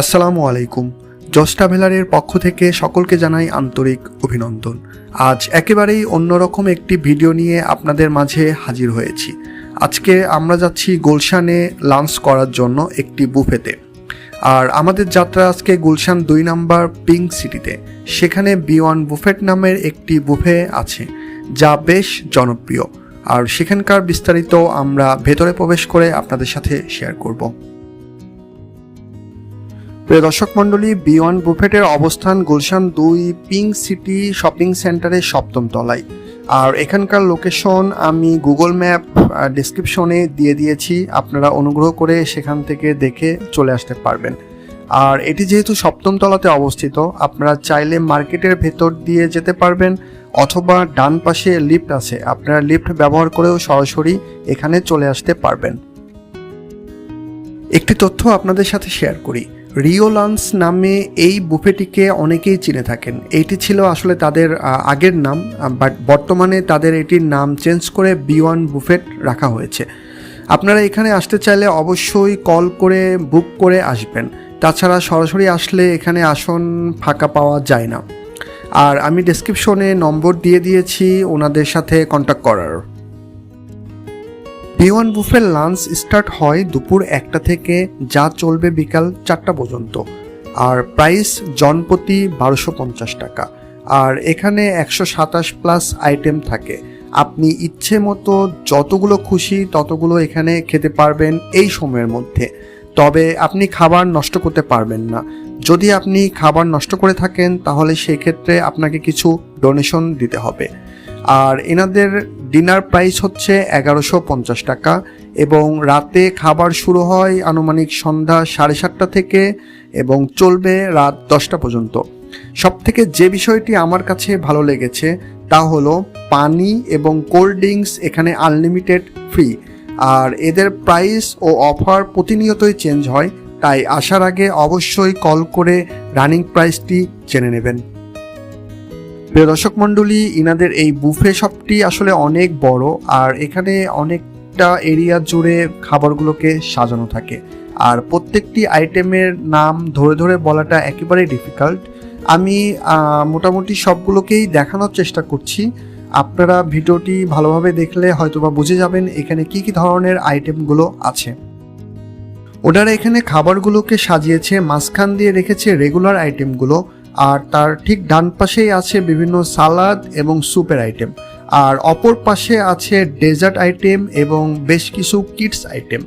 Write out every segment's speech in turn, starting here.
আসসালামু আলাইকুম। জস ট্রাভেলারের পক্ষ থেকে সকলকে জানাই আন্তরিক অভিনন্দন। আজ একেবারেই অন্যরকম একটি ভিডিও নিয়ে আপনাদের মাঝে হাজির হয়েছি। আজকে আমরা যাচ্ছি গুলশানে লাঞ্চ করার জন্য একটি বুফেতে। আর আমাদের যাত্রা আজকে গুলশান দুই নাম্বার পিঙ্ক সিটিতে। সেখানে বি ওয়ান বুফেট নামের একটি বুফে আছে, যা বেশ জনপ্রিয়। আর সেখানকার বিস্তারিত আমরা ভেতরে প্রবেশ করে আপনাদের সাথে শেয়ার করব। প্রিয় দর্শক মণ্ডলী বি ওয়ান বুফেটের অবস্থান গুলশান দুই পিঙ্ক সিটি শপিং সেন্টারের সপ্তম তলায়। আর এখানকার লোকেশন আমি গুগল ম্যাপ ডিসক্রিপশনে দিয়ে দিয়েছি। আপনারা অনুগ্রহ করে সেখান থেকে দেখে চলে আসতে পারবেন। আর এটি যেহেতু সপ্তম তলাতে অবস্থিত, আপনারা চাইলে মার্কেটের ভেতর দিয়ে যেতে পারবেন, অথবা ডান পাশে লিফট আছে। আপনারা লিফট ব্যবহার করেও সরাসরি এখানে চলে আসতে পারবেন। একটি তথ্য আপনাদের সাথে শেয়ার করি। রিও লান্স নামে এই বুফেটিকে অনেকেই চিনে থাকেন। এটি ছিল আসলে তাদের আগের নাম বাট বর্তমানে তাদের এটির নাম চেঞ্জ করে বি ওয়ান বুফেট রাখা হয়েছে। আপনারা এখানে আসতে চাইলে অবশ্যই কল করে, বুক করে আসবেন। তাছাড়া সরাসরি আসলে এখানে আসন ফাঁকা পাওয়া যায় না। আর আমি ডেসক্রিপশনে নম্বর দিয়ে দিয়েছি, ওনাদের সাথে কন্ট্যাক্ট করার। ওয়ান বুফের লাঞ্চ স্টার্ট হয় দুপুর একটা থেকে যা চলবে বিকাল চারটা পর্যন্ত। আর প্রাইস জনপ্রতি বারোশো পঞ্চাশ টাকা। আর এখানে একশো সাতাশ প্লাস আইটেম থাকে। আপনি ইচ্ছে মতো যতগুলো খুশি ততগুলো এখানে খেতে পারবেন এই সময়ের মধ্যে। তবে আপনি খাবার নষ্ট করতে পারবেন না। যদি আপনি খাবার নষ্ট করে থাকেন তাহলে সেই ক্ষেত্রে আপনাকে কিছু ডোনেশন দিতে হবে। আর এনাদের ডিনার প্রাইস হচ্ছে এগারোশো পঞ্চাশ টাকা এবং রাতে খাবার শুরু হয় আনুমানিক সন্ধ্যা সাড়ে সাতটা থেকে এবং চলবে রাত দশটা পর্যন্ত। সব থেকে যে বিষয়টি আমার কাছে ভালো লেগেছে তা হলো পানি এবং কোল্ড ড্রিঙ্কস এখানে আনলিমিটেড ফ্রি। আর এদের প্রাইস ও অফার প্রতিনিয়তই চেঞ্জ হয়, তাই আসার আগে অবশ্যই কল করে রানিং প্রাইসটি জেনে নেবেন। প্রিয় দর্শক মণ্ডলী, ইনাদের এই বুফে শপটি আসলে অনেক বড় আর এখানে অনেকটা এরিয়া জুড়ে খাবারগুলোকে সাজানো থাকে। আর প্রত্যেকটি আইটেমের নাম ধরে ধরে বলাটা একেবারেই ডিফিকাল্ট আমি মোটামুটি সবগুলোকেই দেখানোর চেষ্টা করছি। আপনারা ভিডিওটি ভালোভাবে দেখলে হয়তোবা বুঝে যাবেন এখানে কি কি ধরনের আইটেমগুলো আছে। ওনারা এখানে খাবারগুলোকে সাজিয়েছে, মাঝখান দিয়ে রেখেছে রেগুলার আইটেমগুলো আর তার ঠিক ডান পাশেই আছে বিভিন্ন সালাদ এবং স্যুপের আইটেম। আর অপর পাশে আছে ডেজার্ট আইটেম এবং বেশ কিছু কিডস আইটেম।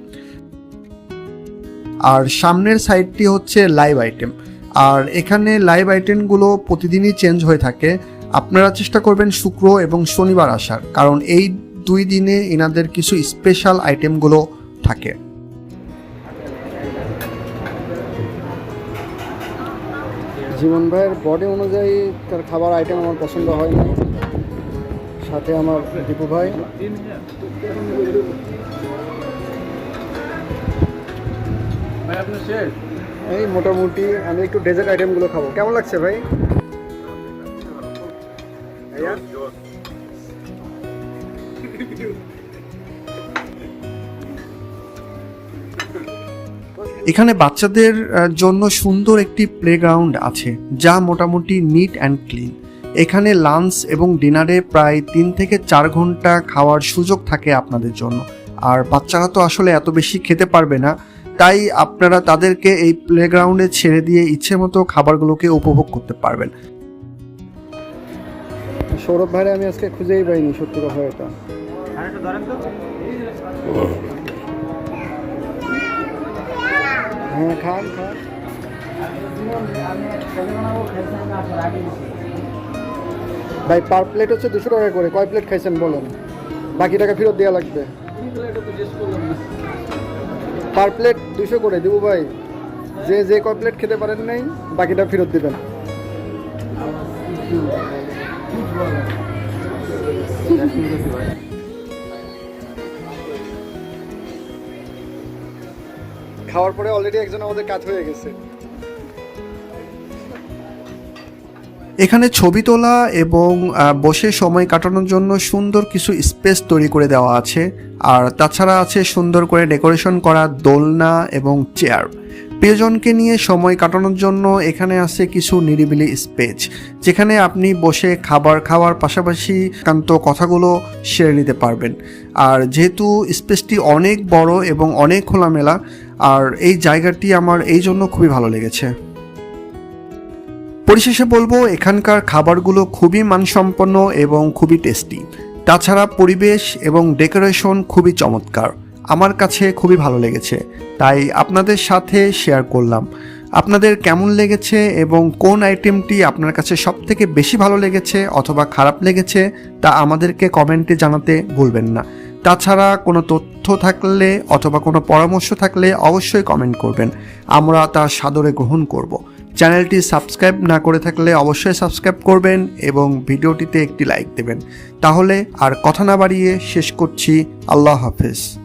আর সামনের সাইডটি হচ্ছে লাইভ আইটেম। আর এখানে লাইভ আইটেমগুলো প্রতিদিনই চেঞ্জ হয়ে থাকে। আপনারা চেষ্টা করবেন শুক্র এবং শনিবার আসার, কারণ এই দুই দিনে এনাদের কিছু স্পেশাল আইটেমগুলো থাকে। জীবন ভাইয়ের বডি অনুযায়ী তার খাবার আইটেম আমার পছন্দ হয় না সাথে আমার দীপু ভাই। এই মোটামুটি আমি একটু ডেজার্ট আইটেমগুলো খাব। কেমন লাগছে ভাই? ভাইয়া? এখানে বাচ্চাদের জন্য সুন্দর একটি প্লেগ্রাউন্ড আছে যা মোটামুটি নিট অ্যান্ড ক্লিন এখানে লাঞ্চ এবং ডিনারে প্রায় তিন থেকে চার ঘণ্টা খাওয়ার সুযোগ থাকে আপনাদের জন্য। আর বাচ্চারা তো আসলে এত বেশি খেতে পারবে না তাই আপনারা তাদেরকে এই প্লেগ্রাউন্ডে ছেড়ে দিয়ে ইচ্ছে মতো খাবারগুলোকে উপভোগ করতে পারবেন। সৌরভ ভাইরে আমি আজকে খুঁজেই পাইনি সত্যি কথা এটা। হ্যাঁ খান খান ভাই পার প্লেট হচ্ছে দুশো টাকা করে। কয় প্লেট খাইছেন বলুন? বাকি টাকা ফেরত দেওয়া লাগবে। পার প্লেট দুশো করে, দেবো ভাই। যে যে কয় প্লেট খেতে পারেন নাই, বাকিটা ফেরত দেবেন। খাওয়ার পরে অলরেডি একজন আমাদের কাজ হয়ে গেছে। এখানে ছবি তোলা এবং বসে সময় কাটানোর জন্য সুন্দর কিছু স্পেস তৈরি করে দেওয়া আছে। আর তাছাড়া আছে সুন্দর করে ডেকোরেশন করা দোলনা এবং চেয়ার। প্রিয়জনকে নিয়ে সময় কাটানোর জন্য এখানে আছে কিছু নিরিবিলি স্পেস যেখানে আপনি বসে খাবার খাওয়ার পাশাপাশি একান্ত কথাগুলো সেরে নিতে পারবেন। আর যেহেতু স্পেসটি অনেক বড় এবং অনেক খোলামেলা, আর এই জায়গাটি আমার এই জন্য খুবই ভালো লেগেছে। পরিশেষে বলব, এখানকার খাবারগুলো খুবই মানসম্পন্ন এবং খুবই টেস্টি তাছাড়া পরিবেশ এবং ডেকোরেশন খুবই চমৎকার। আমার কাছে খুবই ভালো লেগেছে। তাই আপনাদের সাথে শেয়ার করলাম। আপনাদের কেমন লেগেছে এবং কোন আইটেমটি আপনার কাছে সব থেকে বেশি ভালো লেগেছে অথবা খারাপ লেগেছে তা আমাদেরকে কমেন্টে জানাতে ভুলবেন না। তাছাড়া কোনো তথ্য থাকলে অথবা কোনো পরামর্শ থাকলে অবশ্যই কমেন্ট করবেন। আমরা তা সাদরে গ্রহণ করব। চ্যানেলটি সাবস্ক্রাইব না করে থাকলে অবশ্যই সাবস্ক্রাইব করবেন এবং ভিডিওটিতে একটি লাইক দেবেন। তাহলে আর কথা না বাড়িয়ে শেষ করছি। আল্লাহ হাফেজ।